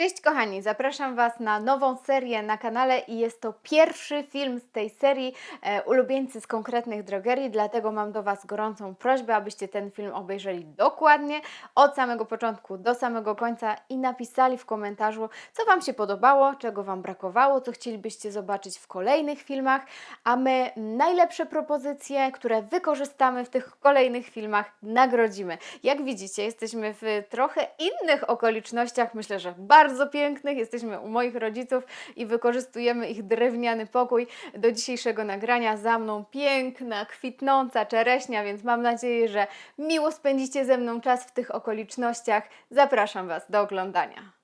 Cześć kochani, zapraszam Was na nową serię na kanale i jest to pierwszy film z tej serii e, Ulubieńcy z konkretnych drogerii, dlatego mam do Was gorącą prośbę, abyście ten film obejrzeli dokładnie od samego początku do samego końca i napisali w komentarzu, co Wam się podobało, czego Wam brakowało, co chcielibyście zobaczyć w kolejnych filmach, a my najlepsze propozycje, które wykorzystamy w tych kolejnych filmach, nagrodzimy. Jak widzicie, jesteśmy w trochę innych okolicznościach, myślę, że bardzo pięknych. Jesteśmy u moich rodziców i wykorzystujemy ich drewniany pokój do dzisiejszego nagrania. Za mną piękna, kwitnąca czereśnia, więc mam nadzieję, że miło spędzicie ze mną czas w tych okolicznościach. Zapraszam Was do oglądania.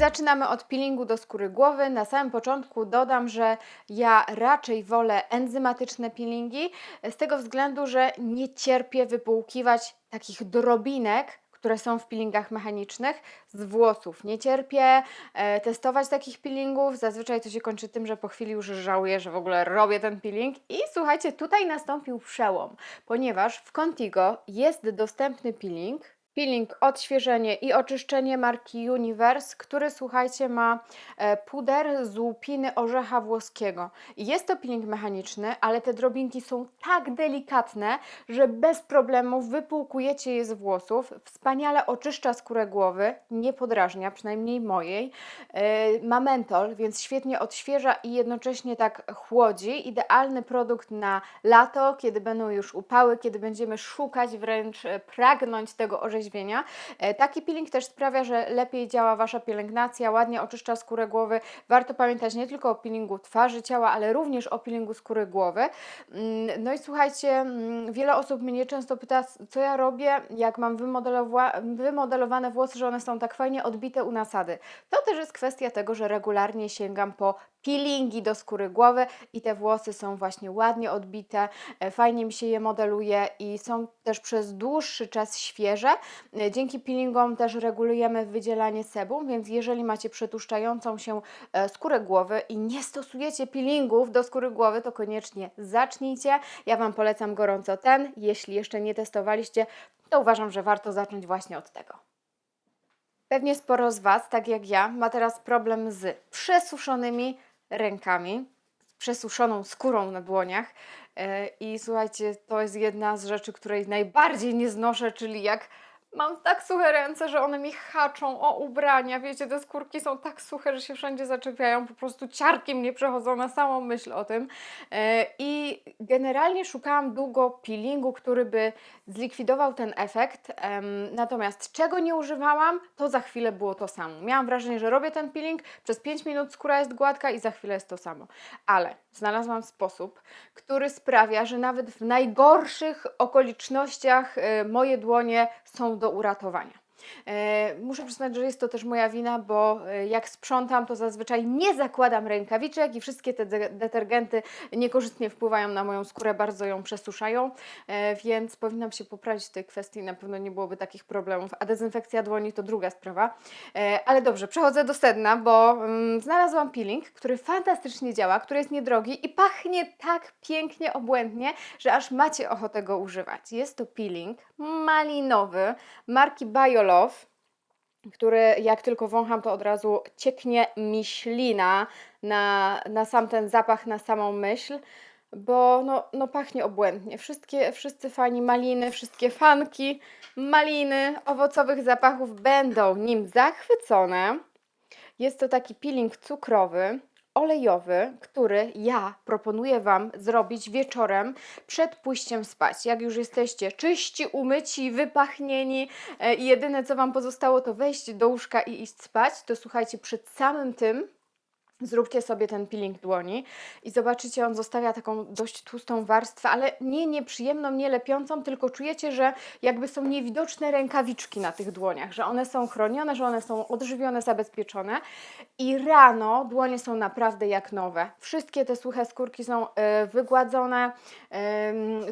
Zaczynamy od peelingu do skóry głowy. Na samym początku dodam, że ja raczej wolę enzymatyczne peelingi, z tego względu, że nie cierpię wypłukiwać takich drobinek, które są w peelingach mechanicznych z włosów. Nie cierpię e, testować takich peelingów. Zazwyczaj to się kończy tym, że po chwili już żałuję, że w ogóle robię ten peeling. I słuchajcie, tutaj nastąpił przełom, ponieważ w Contigo jest dostępny peeling, Peeling, odświeżenie i oczyszczenie marki Universe, który słuchajcie ma e, puder z łupiny orzecha włoskiego. Jest to peeling mechaniczny, ale te drobinki są tak delikatne, że bez problemu wypłukujecie je z włosów. Wspaniale oczyszcza skórę głowy, nie podrażnia, przynajmniej mojej. E, Ma mentol, więc świetnie odświeża i jednocześnie tak chłodzi. Idealny produkt na lato, kiedy będą już upały, kiedy będziemy szukać, wręcz e, pragnąć tego orzeźwienia. E, Taki peeling też sprawia, że lepiej działa Wasza pielęgnacja, ładnie oczyszcza skórę głowy. Warto pamiętać nie tylko o peelingu twarzy, ciała, ale również o peelingu skóry głowy. Mm, No i słuchajcie, mm, wiele osób mnie często pyta, co ja robię, jak mam wymodelowa- wymodelowane włosy, że one są tak fajnie odbite u nasady. To też jest kwestia tego, że regularnie sięgam po peelingi do skóry głowy i te włosy są właśnie ładnie odbite, e, fajnie mi się je modeluje i są też przez dłuższy czas świeże. E, Dzięki peelingom też regulujemy wydzielanie sebum, więc jeżeli macie przetłuszczającą się e, skórę głowy i nie stosujecie peelingów do skóry głowy, to koniecznie zacznijcie. Ja Wam polecam gorąco ten. Jeśli jeszcze nie testowaliście, to uważam, że warto zacząć właśnie od tego. Pewnie sporo z Was, tak jak ja, ma teraz problem z przesuszonymi rękami, z przesuszoną skórą na dłoniach. E, I słuchajcie, to jest jedna z rzeczy, której najbardziej nie znoszę, czyli jak mam tak suche ręce, że one mi haczą o ubrania. Wiecie, te skórki są tak suche, że się wszędzie zaczepiają, po prostu ciarki mnie przechodzą na samą myśl o tym. E, I generalnie szukałam długo peelingu, który by zlikwidował ten efekt. Natomiast czego nie używałam, to za chwilę było to samo. Miałam wrażenie, że robię ten peeling, przez 5 minut skóra jest gładka i za chwilę jest to samo. Ale znalazłam sposób, który sprawia, że nawet w najgorszych okolicznościach e, moje dłonie są do uratowania. E, Muszę przyznać, że jest to też moja wina, bo e, jak sprzątam, to zazwyczaj nie zakładam rękawiczek i wszystkie te de- detergenty niekorzystnie wpływają na moją skórę, bardzo ją przesuszają, e, więc powinnam się poprawić w tej kwestii, na pewno nie byłoby takich problemów. A dezynfekcja dłoni to druga sprawa. Ale dobrze, przechodzę do sedna, bo mm, znalazłam peeling, który fantastycznie działa, który jest niedrogi i pachnie tak pięknie, obłędnie, że aż macie ochotę go używać. Jest to peeling malinowy marki BioLove, który jak tylko wącham, to od razu cieknie mi ślina na, na sam ten zapach, na samą myśl, bo no, no pachnie obłędnie. Wszystkie, wszyscy fani maliny, wszystkie fanki maliny, owocowych zapachów będą nim zachwycone. Jest to taki peeling cukrowy, olejowy, który ja proponuję Wam zrobić wieczorem przed pójściem spać. Jak już jesteście czyści, umyci, wypachnieni e, i jedyne co Wam pozostało to wejść do łóżka i iść spać, to słuchajcie, przed samym tym Zróbcie sobie ten peeling dłoni i zobaczycie, on zostawia taką dość tłustą warstwę, ale nie nieprzyjemną, nie lepiącą, tylko czujecie, że jakby są niewidoczne rękawiczki na tych dłoniach, że one są chronione, że one są odżywione, zabezpieczone i rano dłonie są naprawdę jak nowe. Wszystkie te suche skórki są e, wygładzone,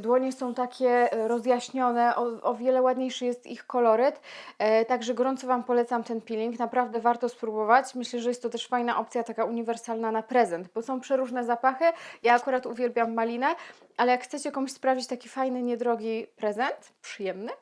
dłonie są takie e, rozjaśnione, o, wiele ładniejszy jest ich koloryt, e, także gorąco Wam polecam ten peeling, naprawdę warto spróbować. Myślę, że jest to też fajna opcja, taka uniwersalna uniwersalna na prezent, bo są przeróżne zapachy. Ja akurat uwielbiam malinę, ale jak chcecie komuś sprawić taki fajny, niedrogi prezent, przyjemny,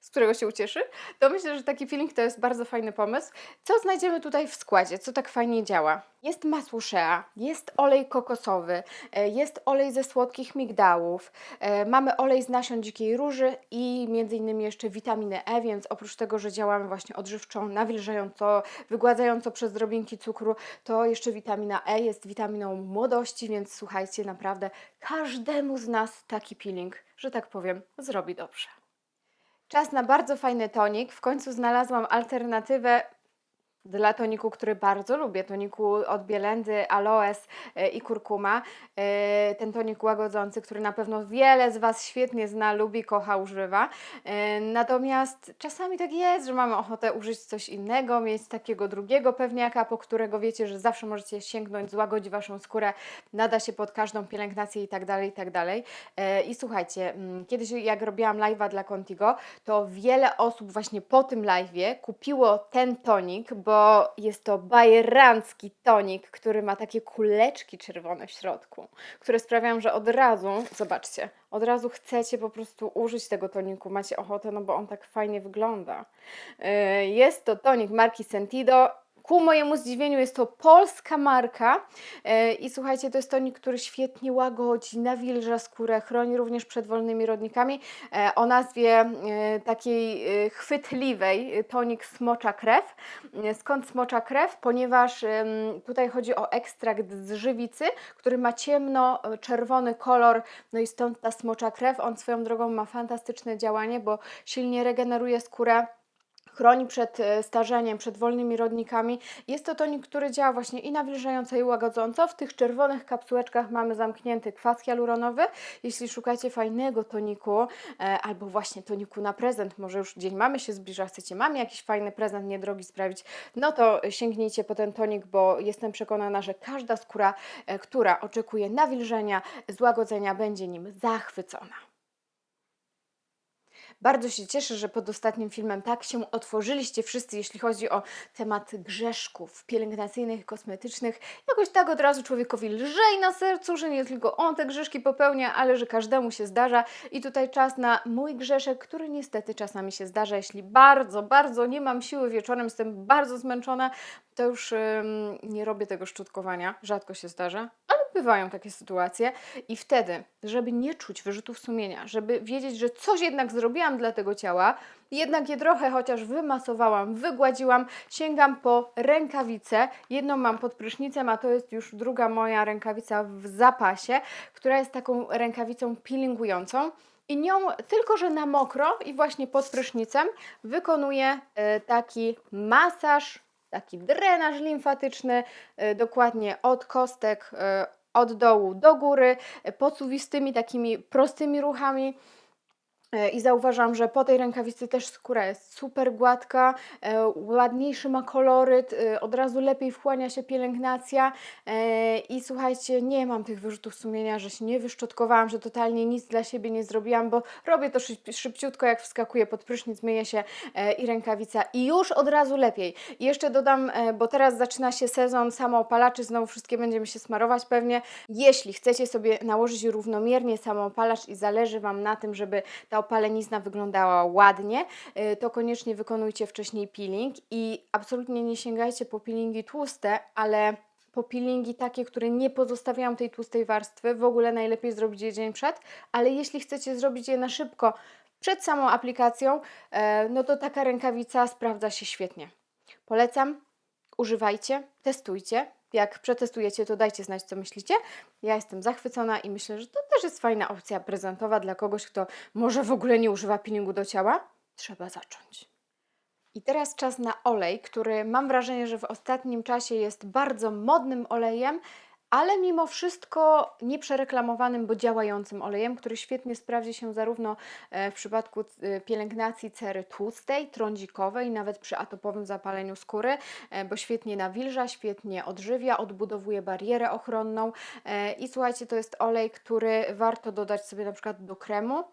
z którego się ucieszy, to myślę, że taki feeling to jest bardzo fajny pomysł. Co znajdziemy tutaj w składzie? Co tak fajnie działa? Jest masło shea, jest olej kokosowy, e, jest olej ze słodkich migdałów, e, mamy olej z nasion dzikiej róży i między innymi jeszcze witaminę E, więc oprócz tego, że działamy właśnie odżywczo, nawilżająco, wygładzająco przez drobinki cukru, to jeszcze witamina E jest witaminą młodości, więc słuchajcie, naprawdę każdemu z nas taki peeling, że tak powiem, zrobi dobrze. Czas na bardzo fajny tonik. W końcu znalazłam alternatywę dla toniku, który bardzo lubię. Toniku od Bielendy, aloes e, i kurkuma. E, Ten tonik łagodzący, który na pewno wiele z Was świetnie zna, lubi, kocha, używa. E, Natomiast czasami tak jest, że mamy ochotę użyć coś innego, mieć takiego drugiego pewniaka, po którego wiecie, że zawsze możecie sięgnąć, złagodzi Waszą skórę, nada się pod każdą pielęgnację i tak dalej, i tak dalej. I słuchajcie, mm, kiedyś jak robiłam live'a dla Contigo, to wiele osób właśnie po tym live'ie kupiło ten tonik, bo jest to bajerancki tonik, który ma takie kuleczki czerwone w środku, które sprawiają, że od razu, zobaczcie, od razu chcecie po prostu użyć tego toniku, macie ochotę, no bo on tak fajnie wygląda. E, Jest to tonik marki Sentido. Ku mojemu zdziwieniu jest to polska marka e, i słuchajcie, to jest tonik, który świetnie łagodzi, nawilża skórę, chroni również przed wolnymi rodnikami. E, O nazwie e, takiej chwytliwej, tonik smocza krew. Skąd smocza krew? Ponieważ tutaj chodzi o ekstrakt z żywicy, który ma ciemno-czerwony kolor, no i stąd ta smocza krew. On swoją drogą ma fantastyczne działanie, bo silnie regeneruje skórę chroni przed e, starzeniem, przed wolnymi rodnikami. Jest to tonik, który działa właśnie i nawilżająco i łagodząco. W tych czerwonych kapsułeczkach mamy zamknięty kwas hialuronowy. Jeśli szukacie fajnego toniku e, albo właśnie toniku na prezent, może już dzień mamy się zbliża, chcecie mamie jakiś fajny prezent niedrogi sprawić, no to sięgnijcie po ten tonik, bo jestem przekonana, że każda skóra, e, która oczekuje nawilżenia, złagodzenia, będzie nim zachwycona. Bardzo się cieszę, że pod ostatnim filmem tak się otworzyliście wszyscy, jeśli chodzi o temat grzeszków pielęgnacyjnych kosmetycznych. Jakoś tak od razu człowiekowi lżej na sercu, że nie tylko on te grzeszki popełnia, ale że każdemu się zdarza. I tutaj czas na mój grzeszek, który niestety czasami się zdarza. Jeśli bardzo, bardzo nie mam siły wieczorem, jestem bardzo zmęczona, to już ym, nie robię tego szczotkowania. Rzadko się zdarza, ale bywają takie sytuacje. I wtedy, żeby nie czuć wyrzutów sumienia, żeby wiedzieć, że coś jednak zrobiłam dla tego ciała, jednak je trochę chociaż wymasowałam, wygładziłam, sięgam po rękawicę. Jedną mam pod prysznicem, a to jest już druga moja rękawica w zapasie, która jest taką rękawicą peelingującą. I nią tylko, że na mokro i właśnie pod prysznicem wykonuję e, taki masaż, taki drenaż limfatyczny, e, dokładnie od kostek, e, od dołu do góry, posuwistymi, takimi prostymi ruchami. E, I zauważam, że po tej rękawicy też skóra jest super gładka, e, ładniejszy ma koloryt, e, od razu lepiej wchłania się pielęgnacja i słuchajcie, nie mam tych wyrzutów sumienia, że się nie wyszczotkowałam, że totalnie nic dla siebie nie zrobiłam, bo robię to szyb, szybciutko, jak wskakuję pod prysznic, myję się i rękawica i już od razu lepiej. I jeszcze dodam, bo teraz zaczyna się sezon samoopalaczy, znowu wszystkie będziemy się smarować pewnie. Jeśli chcecie sobie nałożyć równomiernie samoopalacz i zależy Wam na tym, żeby ta opalenizna wyglądała ładnie, y, to koniecznie wykonujcie wcześniej peeling i absolutnie nie sięgajcie po peelingi tłuste, ale po peelingi takie, które nie pozostawiają tej tłustej warstwy. W ogóle najlepiej zrobić je dzień przed, ale jeśli chcecie zrobić je na szybko przed samą aplikacją, e, no to taka rękawica sprawdza się świetnie. Polecam, używajcie, testujcie. Jak przetestujecie, to dajcie znać, co myślicie. Ja jestem zachwycona i myślę, że to też jest fajna opcja prezentowa dla kogoś, kto może w ogóle nie używa peelingu do ciała. Trzeba zacząć. I teraz czas na olej, który mam wrażenie, że w ostatnim czasie jest bardzo modnym olejem, ale mimo wszystko nieprzereklamowanym, bo działającym olejem, który świetnie sprawdzi się zarówno e, w przypadku e, pielęgnacji cery tłustej, trądzikowej, nawet przy atopowym zapaleniu skóry, e, bo świetnie nawilża, świetnie odżywia, odbudowuje barierę ochronną. I słuchajcie, to jest olej, który warto dodać sobie na przykład do kremu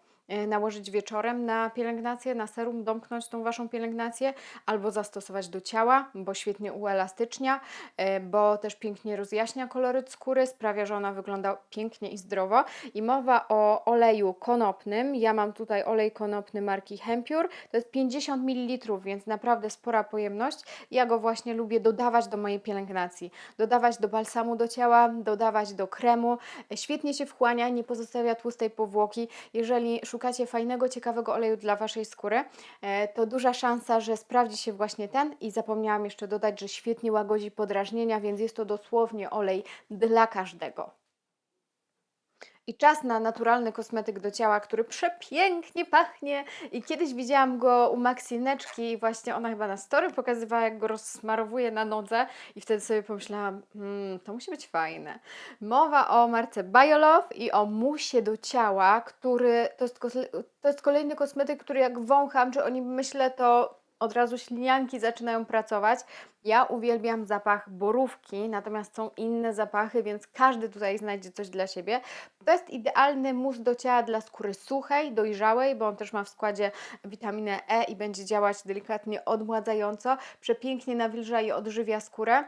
nałożyć wieczorem na pielęgnację, na serum, domknąć tą Waszą pielęgnację, albo zastosować do ciała, bo świetnie uelastycznia, e, bo też pięknie rozjaśnia koloryt skóry, sprawia, że ona wygląda pięknie i zdrowo. I mowa o oleju konopnym. Ja mam tutaj olej konopny marki Hempure. To jest 50 ml, więc naprawdę spora pojemność. Ja go właśnie lubię dodawać do mojej pielęgnacji. Dodawać do balsamu do ciała, dodawać do kremu. E, Świetnie się wchłania, nie pozostawia tłustej powłoki. Jeżeli szukacie fajnego, ciekawego oleju dla Waszej skóry, e, to duża szansa, że sprawdzi się właśnie ten. I zapomniałam jeszcze dodać, że świetnie łagodzi podrażnienia, więc jest to dosłownie olej dla każdego. I czas na naturalny kosmetyk do ciała, który przepięknie pachnie. I kiedyś widziałam go u Maxineczki i właśnie ona chyba na story pokazywała, jak go rozsmarowuje na nodze i wtedy sobie pomyślałam, hmm, to musi być fajne. Mowa o marce Biolove i o musie do ciała, który to jest, to jest kolejny kosmetyk, który jak wącham, czy o nim myślę, to od razu ślinianki zaczynają pracować. Ja uwielbiam zapach borówki, natomiast są inne zapachy, więc każdy tutaj znajdzie coś dla siebie. To jest idealny mus do ciała dla skóry suchej, dojrzałej, bo on też ma w składzie witaminę E i będzie działać delikatnie odmładzająco. Przepięknie nawilża i odżywia skórę.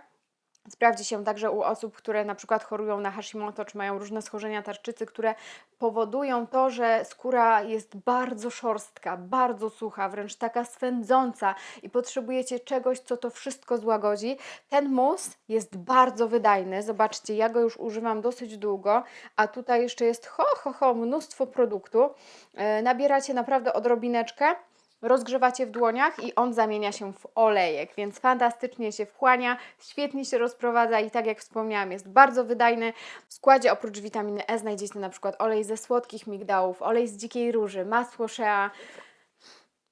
Sprawdzi się także u osób, które na przykład chorują na Hashimoto, czy mają różne schorzenia tarczycy, które powodują to, że skóra jest bardzo szorstka, bardzo sucha, wręcz taka swędząca i potrzebujecie czegoś, co to wszystko złagodzi. Ten mus jest bardzo wydajny. Zobaczcie, ja go już używam dosyć długo, a tutaj jeszcze jest ho, ho, ho, mnóstwo produktu. E, nabieracie naprawdę odrobineczkę rozgrzewacie w dłoniach i on zamienia się w olejek, więc fantastycznie się wchłania, świetnie się rozprowadza i tak jak wspomniałam, jest bardzo wydajny. W składzie oprócz witaminy E znajdziecie na przykład olej ze słodkich migdałów, olej z dzikiej róży, masło shea.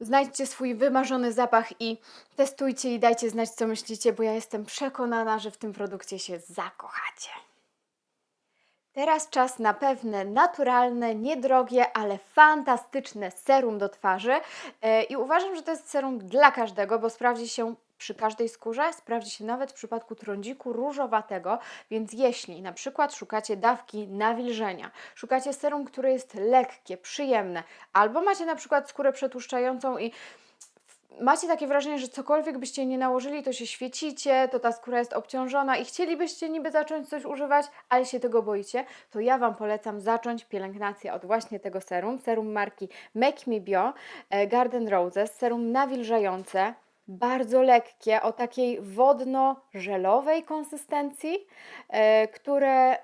Znajdźcie swój wymarzony zapach i testujcie i dajcie znać, co myślicie, bo ja jestem przekonana, że w tym produkcie się zakochacie. Teraz czas na pewne naturalne, niedrogie, ale fantastyczne serum do twarzy. E, I uważam, że to jest serum dla każdego, bo sprawdzi się przy każdej skórze, sprawdzi się nawet w przypadku trądziku różowatego. Więc jeśli na przykład szukacie dawki nawilżenia, szukacie serum, które jest lekkie, przyjemne, albo macie na przykład skórę przetłuszczającą i macie takie wrażenie, że cokolwiek byście nie nałożyli, to się świecicie, to ta skóra jest obciążona i chcielibyście niby zacząć coś używać, ale się tego boicie, to ja Wam polecam zacząć pielęgnację od właśnie tego serum. Serum marki Make Me Bio e, Garden Roses, serum nawilżające, bardzo lekkie, o takiej wodno-żelowej konsystencji, e, które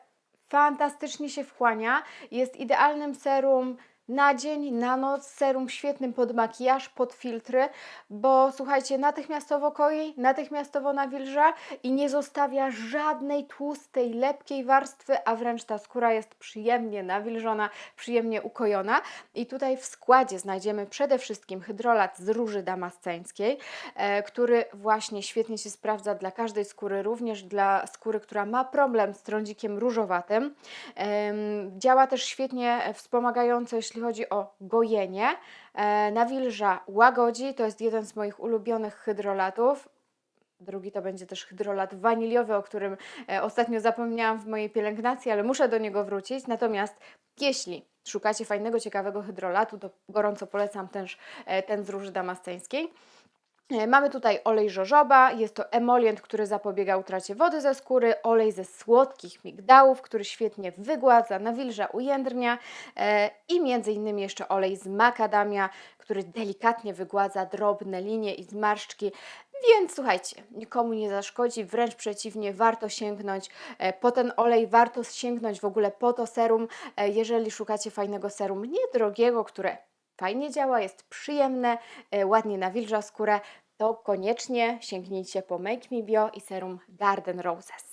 fantastycznie się wchłania. Jest idealnym serum na dzień, na noc, serum świetnym pod makijaż, pod filtry, bo słuchajcie, natychmiastowo koi, natychmiastowo nawilża i nie zostawia żadnej tłustej, lepkiej warstwy, a wręcz ta skóra jest przyjemnie nawilżona, przyjemnie ukojona. I tutaj w składzie znajdziemy przede wszystkim hydrolat z róży damasceńskiej, e, który właśnie świetnie się sprawdza dla każdej skóry, również dla skóry, która ma problem z trądzikiem różowatym. Działa też świetnie wspomagająco, jeśli chodzi o gojenie. E, Nawilża, łagodzi, to jest jeden z moich ulubionych hydrolatów. Drugi to będzie też hydrolat waniliowy, o którym e, ostatnio zapomniałam w mojej pielęgnacji, ale muszę do niego wrócić. Natomiast jeśli szukacie fajnego, ciekawego hydrolatu, to gorąco polecam też e, ten z róży damasceńskiej. E, Mamy tutaj olej jojoba, jest to emolient, który zapobiega utracie wody ze skóry, olej ze słodkich migdałów, który świetnie wygładza, nawilża, ujędrnia e, i między innymi jeszcze olej z makadamia, który delikatnie wygładza drobne linie i zmarszczki. Więc słuchajcie, nikomu nie zaszkodzi, wręcz przeciwnie, warto sięgnąć e, po ten olej, warto sięgnąć w ogóle po to serum, jeżeli szukacie fajnego serum niedrogiego, które fajnie działa, jest przyjemne, e, ładnie nawilża skórę, to koniecznie sięgnijcie po Make Me Bio i serum Garden Roses.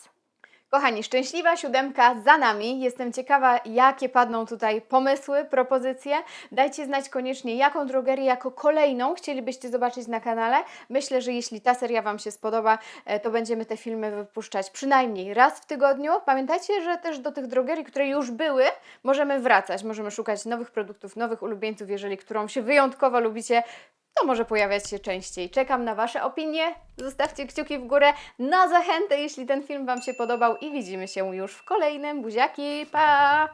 Kochani, szczęśliwa siódemka za nami. Jestem ciekawa, jakie padną tutaj pomysły, propozycje. Dajcie znać koniecznie, jaką drogerię jako kolejną chcielibyście zobaczyć na kanale. Myślę, że jeśli ta seria Wam się spodoba, e, to będziemy te filmy wypuszczać przynajmniej raz w tygodniu. Pamiętajcie, że też do tych drogerii, które już były, możemy wracać. Możemy szukać nowych produktów, nowych ulubieńców. Jeżeli którą się wyjątkowo lubicie, to może pojawiać się częściej. Czekam na Wasze opinie. Zostawcie kciuki w górę na zachętę, jeśli ten film Wam się podobał i widzimy się już w kolejnym. Buziaki, pa!